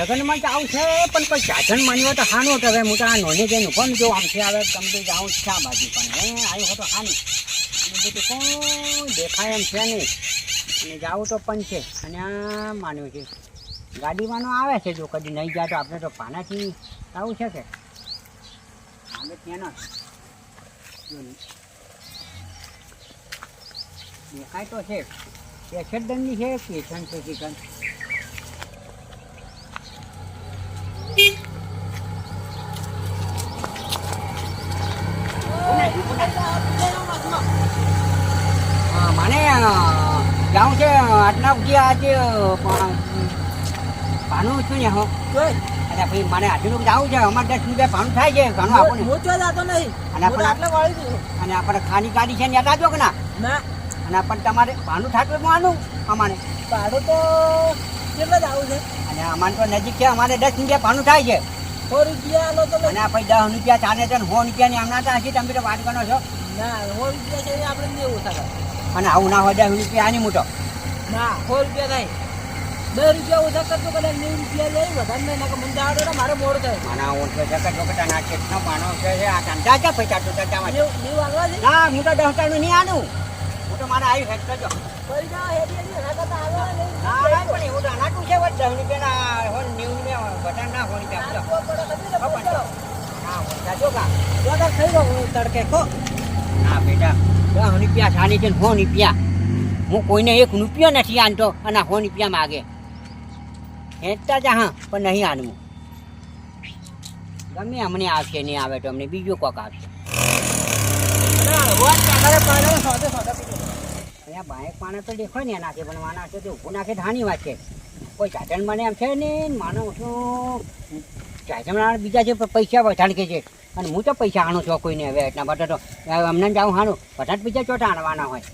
લગ્નમાં જાઉં છે, પણ કોઈ સાધન માન્યો તો હાનો તો હવે હું તો આ નોની જઈને પણ જો આમથી આવે તમે તો જાઉં છે આ બાજુ પણ. હે આવ્યો હતો હાની. અને બધું કોઈ દેખાય એમ છે નહીં. અને જાવું તો પણ છે. અને આ માન્યું છે. ગાડીમાંનો આવે છે, જો કદી નહીં જાય તો આપણે તો પાનાથી આવું છે કે? આપણે ત્યાં ના. દેખાય તો છે. પેશરદંડની છે પેશન છે ચિકન મને જાઉં છે આટલા સુધી આજે પાનું છું ને હું. અને ભાઈ મને આજનું જાવું છે અમારે દસ રૂપિયા પાનું થાય છે ઘણું આપણને. હું તો જાતો નહીં. અને આપણે- આટલે વાળી દઉં અને આપણે ખાની ગાડી છે ને આવજો કે ના? અને પણ તમારે પાનું થાતું માનું અમારે. ભાડું તો કેટલા જ આવું છે? અને અમારે તો નજીક છે અમારે દસ રૂપિયા ભાનું થાય છે. સો રૂપિયા આલો તો. અને આપણે દસ રૂપિયા ચાલે છે સો રૂપિયાની આમના તો હજી તમે તો વાત કરો છો. ના સો રૂપિયા છે આપણે નહીં થાય અને આવું ના હોય દસ રૂપિયા આની મોટો. ના સો રૂપિયા નહીં. દસ રૂપિયા ઓછા કરતો કદાચ નેવું રૂપિયા લઈ વધારે નહીં નાખે મને જાડો ને મારો મોડું થાય. મારા ઓછો છે કે જોકટા ના કેટલો પાનો છે આ ધંધા છે પૈસા તો ધંધામાં છે. નેવું નેવું છે? ના હું તો દસનું નહીં આનું. હું તો મારે આવી હેડ કરજો. પૈસા હેડી હેડી હા. હા હું હું કોઈને એક રૂપિયો નથી આનતો અને સો રૂપિયા માગે હેંચતા જા હા પણ નહીં આનવું ગમે અમને આવશે નહીં આવે તો અમને બીજું કોક આવશે અહીંયા બાઈક પાણે તો દેખાય ને એનાથી પણ માના છે તો ઊભું નાખે તો હાની વાત છે. કોઈ સાધન મને એમ છે ને માનો શું સાધન બીજા છે પૈસા વધારે કે છે. અને હું તો પૈસા આણું છું કોઈને હવે એટલા માટે તો અમને જાઉં હાણું. વધારે પૈસા ચોટા આણવાના હોય.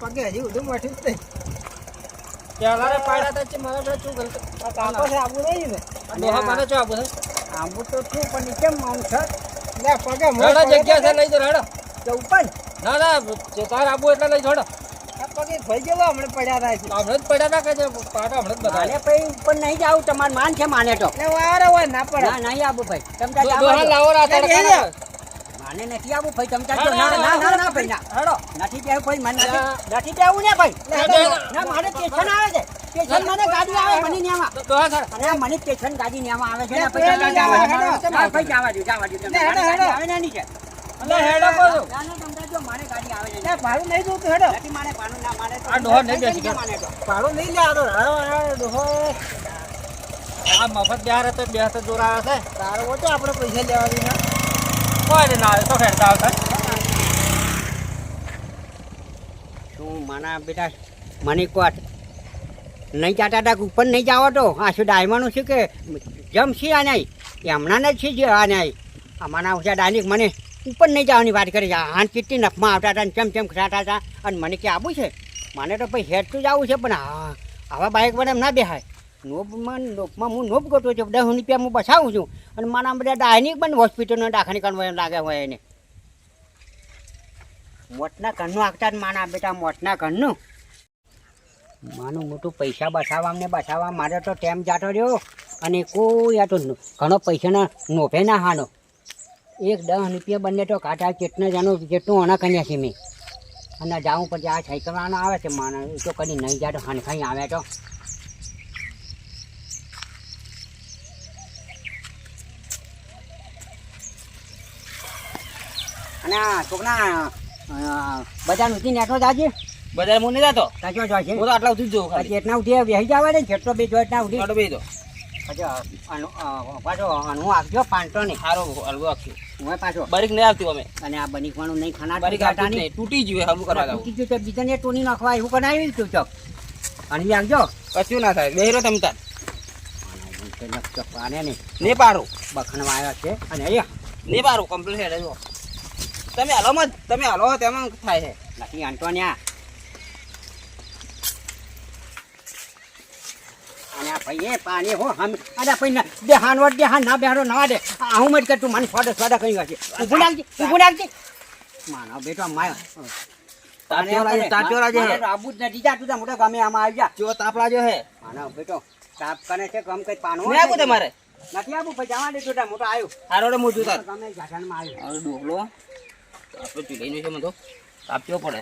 પગે હજી જ નહીં. પેલા પાડ્યા તા મારા પેલા શું કાકો છે આબુ નહીં ને? ડોહા આબુ છે. આવું તો છું પણ કેમ આમ છે? લે પગે મોડા જગ્યા છે લઈ જો હેડો જવું પણ ના ના જે તાર આબુ એટલે લઈ જોડો પગે થઈ ગયો હમણાં પડ્યા હતા હમણાં જ પડ્યા હતા કે જે હમણાં બધા મારે ભાઈ ઉપર નહીં જાવું તમારું માન છે માને તો. એટલે વારે હોય ના પડે. ના નહીં આવું ભાઈ. લાવો નથી આવું ભાઈ તમ ચાલો ના ના ના ભાઈ ના. હેડો નથી કે ભાઈ મને ના. નથી કે આવું ને ભાઈ. ના મારે કે છે છે સ્ટેશન મને ગાડી આવે મને સર. અને મને સ્ટેશન ગાડી ન્યામાં આવે છે ને પછી ભાઈ જવા દો જવા દો તમે હેડો, હેડો. આવે ને નીચે એટલે હેડો કહો નાનો જો મારે ગાડી આવે છે. ભાડું નહીં જોતું હેડો. નથી મારે ભાડું ના મારે આ ડોહા નહીં બેસી ભાડું નહીં લે આ તો ડોહો. આ મફત બિહાર તો બે હાથે જોરાવે છે. તારો ઓછો આપણે પૈસા લેવા દીધા કોઈ ના આવે તો ફેરતા આવતા શું માના બેટા મને કોટ નહીં જાતા તા ઉપર નહીં જાવ તો આ શું ડાયમાનું છે કે જમશી આ નહીં? એ હમણાં જ છે જે આ નહીં? અમારા ઓછા ડાયનિક મને ઉપર નહીં જવાની વાત કરી. હાથ કેટલી નફમાં આવતા હતા ચમ ચમ ખાતા હતા. અને મને કે આવું છે? મને તો પછી હેડ તો આવું છે, પણ હા આવા બાઇક પર એમ ના બેહાય. નોબમાં નોબમાં હું નોબ ગોતો છું. દસ રૂપિયા હું બસાવું છું. અને મારા બધા ડાયનિક પણ હોસ્પિટલનો દાખલ કરવા લાગે હોય એને. મોટના ઘરનું આગતા જ માના બેટા મોટના ઘરનું. માનું મોટું પૈસા બસાવવા ને બસાવવા, મારે તો ટેમ જાતો રહ્યો અને કોઈ આ તો ઘણો પૈસાના નોભે ના હાનો. એક દસ રૂપિયા બંને તો કાઢા કેટલા જાણું કેટલું અણા કન્યા છે મેં. અને જાઉં પછી આ સાયકલવાનો આવે છે માનો એ તો કદી નહીં જાતો હનખાઈ આવે તો. અને છોકરા બધા ઉઠી નેટો જાજે બધા હું નહીં જતો? કાચો જાય હું તો આટલા ઉઠી જો ખાલી. એટલા ઉઠી બેહી જવા દે જેટલો બે જો એટલા ઉઠી. બે દો પછી આનું આપજો પાંચસો ને સારો હલવો હું પાછો. બારીક નહીં આવતી અમે. અને આ બનીકવાનું નહીં ખાના બારીક જ તૂટી ગયું હલવું કરવા દઉં તૂટી ગયું છે બીજાને ટોની નાખવા એવું કરાવી તું. ચોક અને આવજો. કશું ના થાય. બેહરો તમે તાર. પાને નહીં. ને પાડો. બખણવા આવ્યા છે. અને અહીંયા. ને કમ્પ્લીટ હેડે તમે હાલો મત. તમે હાલો તેમાં થાય છે? નથી આંટોન્યા અને આ ભાઈ એ પાણી હો હમ. અરે ભાઈ ના બેહાન વટ બેહાન ના બેહારો ના દે. આ હું મત કર તું મને સોડા સોડા કઈ વાગે ઊભું રાખજે ઊભું રાખજે. માનો બેટો માય. આબુ જ નથી જાતું તા મોટા ગમે આમાં આવી જા. જો તાપ લાગ્યો હે. માનો બેટો તાપ કરે છે ગમ કઈ પાનો નહીં આવું તમારે? નથી આવું ભાઈ જવા દે છોટા મોટો આવ્યો હારો મોજું તાર. ગામે જાઠાણમાં આવ્યો. ડોકલો. આપણે ચૂલાઈ છે મને તો. પડે?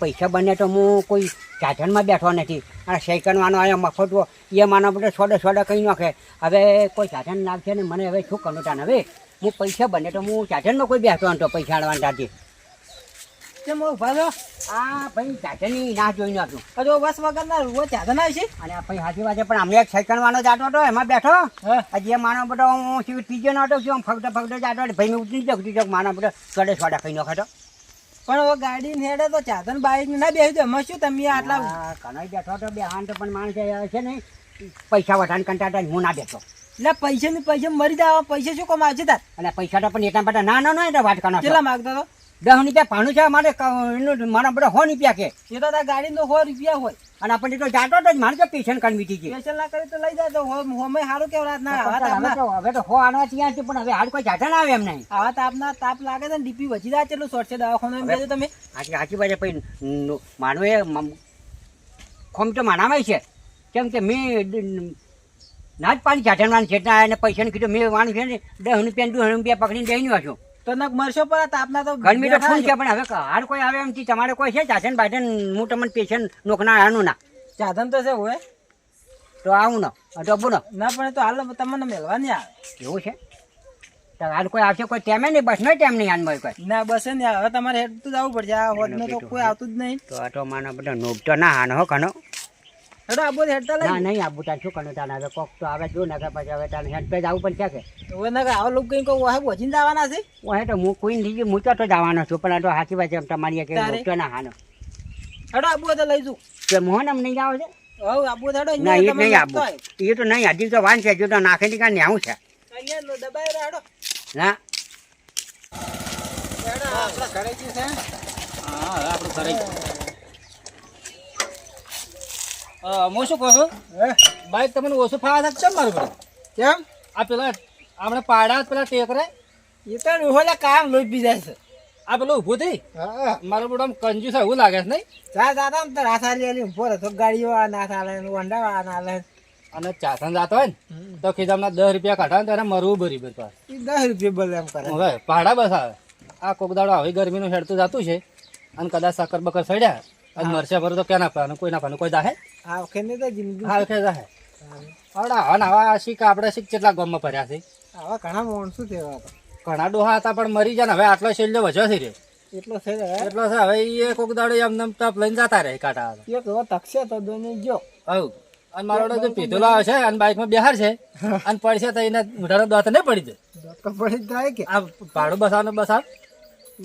પૈસા બને તો હું કોઈ ચાચનમાં બેઠો નથી. અને સેકન્ડવાનો આવ્યો મફતવો, એ માનો બધો સોડે સોડે કહી નાખે. હવે કોઈ ચાચન લાગશે ને મને હવે શું કરવું તાને? હવે હું પૈસા બને તો હું ચાચનમાં કોઈ બેઠો નતો પૈસા આડવાના ત્યાંથી કેમ ઊભા છો આ ભાઈ ચાચનની ના જોઈને હતું હજુ બસ વગર ના રૂવો આવશે અને આ ભાઈ હાજી વાજે પણ અમને એક સૈકનવાનો જાતો હતો એમાં બેઠો. હજી માનો બધો હું શું ત્રીજો નતો છું જાતો ભાઈ મેં ઉતરી ઉતરી જાઉં માનો બધો સોડે સોડા નાખે પણ હવે ગાડી ને હેડે તો ચાદન બાઈક ના બેસી એમાં શું તમે આટલા કનાઈ બેઠો તો બે હાન તો પણ માણસ છે ને પૈસા વઠાણ કંટાટા હું ના બેઠો. એટલે પૈસા ને પૈસા મરી જાવ પૈસા શું કમાવશે તાર? અને પૈસા તો પણ એટલા બધા ના ના ના એટલે વાત કરવાનો કેટલા માગતો તો? દસ રૂપિયા પાનું છે મારે એનું મારા બધા સો રૂપિયા કે એ તો ગાડીનો સો રૂપિયા હોય. અને આપણને તો જાતો તો જ મારે તો પેશન કરવી હતી પેશન ના કરી તો લઈ જાય તો હોમે સારું કેવું રાત ના હવે તો હો આના ત્યાં છે પણ હવે હાડ કોઈ જાતા ના આવે એમ નહીં. આવા તાપના તાપ લાગે છે ને ડીપી વધી જાય એટલું શોર્ટ છે દવાખાનું તમે. આખી આખી બાજુ પછી મમ- ખોમ તો માનામાં છે. કેમ કે મેં ના જ પાણી જાઠણવાનું છે એને પૈસાને કીધું મેં વાણી છે ને દસ રૂપિયા દસ રૂપિયા પકડીને જઈને આવ્યો છું. તો નક મરશો પર તાપના તો છે પણ હવે હાર કોઈ આવે એમ થી તમારે કોઈ છે? ચાચન બાચન હું તમને પેશન્ટ આનું ના. સાધન તો છે હોય. તો આવું ન ડબ્બુ ન ના પણ તો હાલ તમને મેળવાની નહીં આવે. એવું છે? હાલ કોઈ આવશે કોઈ ટેમે નહીં બસ નહીં ટેમ નહીં હાલમાં કોઈ. ના બસ ને હવે તમારે હેડ તો જવું પડશે. આ હોટનો તો કોઈ આવતું જ નહીં. તો માનો બધો નોબ તો ના હાનો હો કનો હેડો હેડતા ના નહીં આબુ તાર શું કનો તાને હવે કોક તો આવે જો ને પછી હવે તાને હેડ પે જવું પડશે કે હવે ના આવા લોકો કઈ કોઈ વાહે પહોંચીને જવાના છે? હું તો હું કોઈ નહીં હું તો તો જવાનો છું પણ આ તો વાત એમ તમારી? ના હાનો. હેડો આબુ તો લઈ જઉં. કે મોહન એમ નહીં જાવ છે? હવે આબુ હેડો ના એ નહીં આબુ એ તો નહીં હજી તો વાન છે હજુ તો નાખે ની કાંઈ આવું છે. અહીંયા લો દબાઈ રહ્યો હેડો. ના. હેડો આપણા ઘરે છે. હા હવે ઘરે હું શું કહું છું? બાઈક તમને ઓછું ફાવા થાય કેમ મારું કેમ? આ પેલા આપણે પાડા પેલા ટેકરે. એ તો રોહલા કામ લોહી પી જાય છે. આ પેલું ઊભું થઈ? હા. મારું બધું આમ કંજૂસ એવું લાગે છે નહીં? ચા દાદા આમ તો રાસા લે ઊભો રહેતો. ગાડીઓ આ ના ચાલે વંડા આ ના. લે અને ચાસન જાતો હોય ને તો ખીજામના દસ રૂપિયા કાઢા ને ત્યારે મરવું ભરી પાસ એ દસ રૂપિયા બોલે એમ કરે. હવે ભાડા બસ આવે. આ કોકદાડો આવી ગરમીનું હેડતું જતું છે અને કદાચ સાકર બકર સડ્યા. અને મરચા ભરું તો ક્યાં નાખવાનું કોઈ નાખવાનું કોઈ દાહે આ વખતે તો જિંદગી હા કે દાહે આવડા હવા ને આવા શીખ આપણે શીખ કેટલા ગામમાં ફર્યા છે? આવા ઘણા માણસો થયા હતા ઘણા ડોહા હતા પણ મરી જાય ને. હવે આટલો શેલ્યો વચ્યો છે રે. એટલો રહ્યો એટલો છે. હવે એ કોક દાડો એમ નમ ટપ લઈને જતા રહે કાંટા એક એવો તકશે તો દોને ગયો. હવ અને મારો જો પીધુલો આવશે છે અને બાઇકમાં બેહાર છે. અને પડશે તો એને મોઢાનો દાંત નહીં પડી દે તો પડી જાય કે. આ ભાડું બસાવનું બસાવ.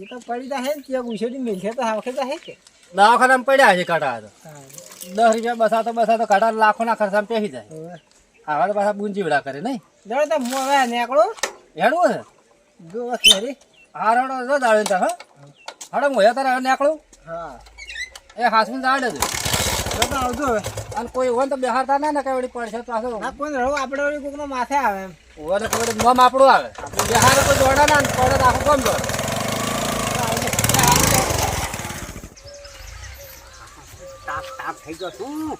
એ તો પડી જાય ને. ત્યાં ઉછેડી મેલશે તો આ વખતે જાય કે. દવાખાનામાં પડ્યા છે કાઢા તો. દસ રૂપિયા બસા તો બસાતો લાખો લાખોના ખર્ચા પેસી જાય. હવે. આવા તો પાછા બુંજીવડા કરે નહીં. જડો તો હું હવે નીકળું? હેડવું છે? જો ખેરી હા રડો જો દાડે તો હા. હાડો હું તારે નીકળું. હા. એ હાસમીન દાડે તો તો આવજો હવે. અને કોઈ હોય ને તો બેહારતા ના ને કઈ વળી પડશે પાછો. ના કોઈ રહો આપણે વળી કોકનો માથે આવે એમ. ને કઈ આપણું આવે. બેહારે કોઈ જોડા ના ને પડે તો આખું કોમ જોડે થઈ ગયો શું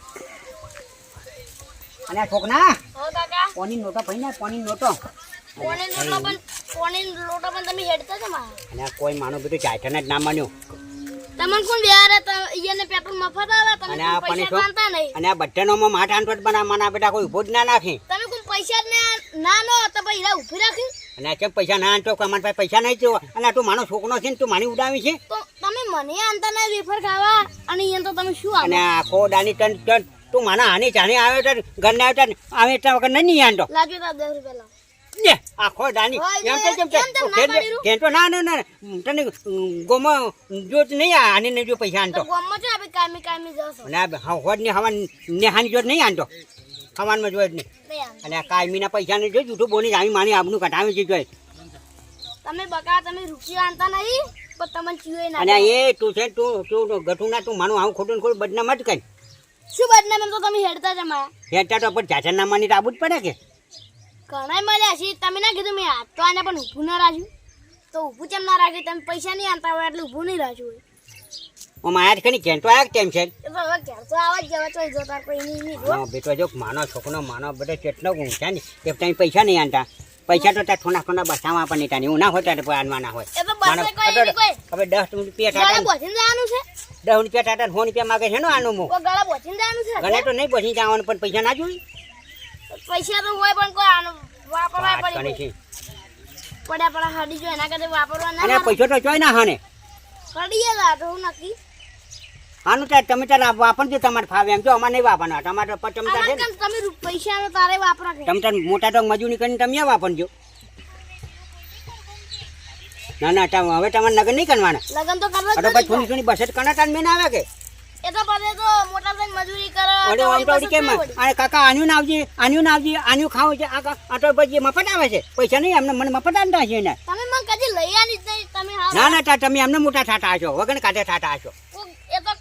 અને છોકના કોની નોટો ભાઈ ને કોની નોટો. કોને લોટો પણ કોને લોટો પણ તમે હેડતા છો માં અને આ કોઈ માનો બધું ચાચન જ ના માન્યું. તમને કોણ બિહારે ઈયને પેટ્રોલ મફત આવે તમે અને કોણ આ પણ પૈસા શું? નહીં? અને આ બધાનોમાં માઠ આંટો બના માના બેટા કોઈ ઊભો જ ના નાખી તમે કોણ પૈસા ને ના નો તો ઊભી રાખી? અને કેમ પૈસા ના આંટો અમારા પાસે પૈસા નહીં જોવા. અને તું માનો છોકરો છે ને તું માની ઉડાવી છે? તો મને આનતા ના વેફર ખાવા અને અહીંયા તો તમે શું અને આખો દાની ટન ટન તું મને હાની ચાણી આવે તો ઘરને આવે તો આવે એટલા વગર નહીં આંટો લાગ્યો તા દસ રૂપિયા લાવ. આખો દાની એમ ને, તો કેમ તો ના કે પાડી તો ના ના ના તને ગોમાં જો નહીં આની નહીં જો પૈસા છે આપણે જશો. ને હવા નેહાની જો નહીં આંટો હવાનમાં જો જ નહીં. નહીં અને આ કાયમીના પૈસાને જો જૂઠું બોલી આવી માની આબનું કટાવી છે તમે બકા તમે રૂપિયા આનતા નહીં? પણ તમને ચીયો ના અને એ તું છે તું તું ગઠું ના તું માનું આવું ખોટું ને ખોટું બદનામ જ કઈ. શું બદનામ? એમ તો તમે હેડતા જ મારા હેડતા તો પણ ચાચા ના માની આબુ જ પડે કે? ઘણાય મળ્યા છે. તમે ના કીધું મેં હાથ તો આને પણ ઊભું ના રાખ્યું. તો ઊભું કેમ ના રાખ્યું? તમે પૈસા નહીં આનતા હોય એટલે ઊભું નહીં રાખ્યું હું માયા ઘેર તો આયા છે. એ તો આવા જ જવા જતા કોઈ નહીં જો. બેટો જો માનો છોકરો માનો બધો કેટલો ઊંચા ને. તે ટાઈમ પૈસા નહીં આનતા. પૈસા તો ત્યાં થોડા થોડા બસાવા પણ નહીં તાની ના હોય ત્યારે આનવાના હોય. હવે દસ રૂપિયા ગળા ટાટા છે? દસ રૂપિયા ટાટા સો રૂપિયા માગે છે ને આનું છે? ગણે તો નહીં બસી જવાનું પણ પૈસા ના જોઈ પૈસા તો હોય પણ કોઈ આનું વાપરવા પડી પડ્યા પડ્યા હાડી જો એના કરતા વાપરવા ના પૈસો તો ચોય ના હાને કડીએ તો હું નક્કી. આનું ત્યાં તમે ત્યાં વાપરજો તમારે ફાવે એમ જો અમારે નહીં વાપરવાના. તમારે પર તમે છે તમે પૈસા નો તારે વાપરો કે? મોટા તો મજૂરી કરીને તમે વાપરજો. ના ના તમે હવે તમારે નગર નહીં કરવાના. લગન તો કરવા અરે ભાઈ થોડી થોડી થોડી બસેટ કના મેં આવે કે? એ તો બધે તો મોટા થઈને મજૂરી કરે અરે આમ તો કેમ? અરે કાકા આન્યું ના આવજી આન્યું ના આવજી આન્યું ખાવું છે. આ કા- આ તો પછી મફત આવે છે. પૈસા નહીં અમને મને મફત આનતા છે ને તમે મને કદી લઈ આની જ નહીં તમે ના ના તા તમે અમને મોટા થાટા હશો વગર કાઢે થાટા હશો એ તો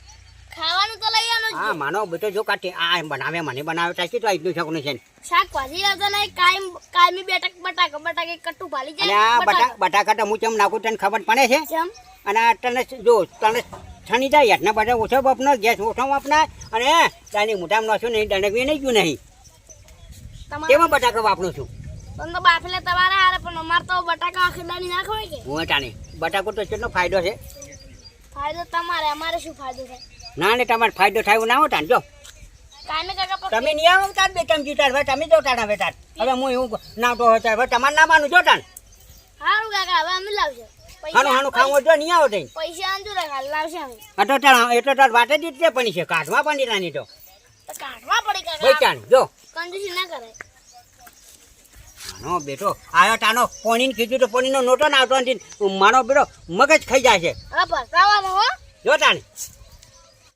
ખાવાનું તો લઈ આનું જ હા માનો બેટો જો કાટી આ બનાવે મને બનાવે તાકી તો એટલું શકનું છે ને. શાકભાજી આવતા ને કાયમ કાયમી બેટક બટાક બટાકે કટુ ભાલી જાય આ બટા બટાકા તો હું ચમ નાખું તને ખબર પડે છે? ચમ? અને તને જો તને છણી જાય યાર બધા ઓછો વાપનો ગેસ ઓછો વાપના અને તાની મોટામાં નોશું નહીં દંડક નહીં ગયું નહીં? તમારે બટાકા વાપરું છું? તમને તો બાફેલે તમારે હારે પણ અમારે તો બટાકા આખેડાની ના કે? હું ટાણી બટાકો તો કેટલો ફાયદો છે? ફાયદો તમારે અમારે શું ફાયદો થાય ના ને તમારે ફાયદો થાય ના હોતા જો. તમે નહીં આવો તાર બે તમે જીતાર હવે તમે જોતા હવે તાર હવે હું એવું નાવતો હોય તાર હવે તમારે ના માનું જોતા સારું કાકા હવે અમે લાવજો. હાનું હાનું ખાવું જો નહીં આવો તઈ. પૈસા આંજુ રાખા લાવશે અમે. અટો તાર એટલો તાર વાટે જ છે પણ છે કાઢવા પણ નહીં તો. તો કાઢવા પડે કાકા. ચાણ જો. કંજૂસી ના કરે. માનો બેટો આયો તાનો પોણીને કીધું તો પોણીનો નોટો ના આવતો નથી માનો બેટો મગજ ખાઈ જાય છે. જો તાણે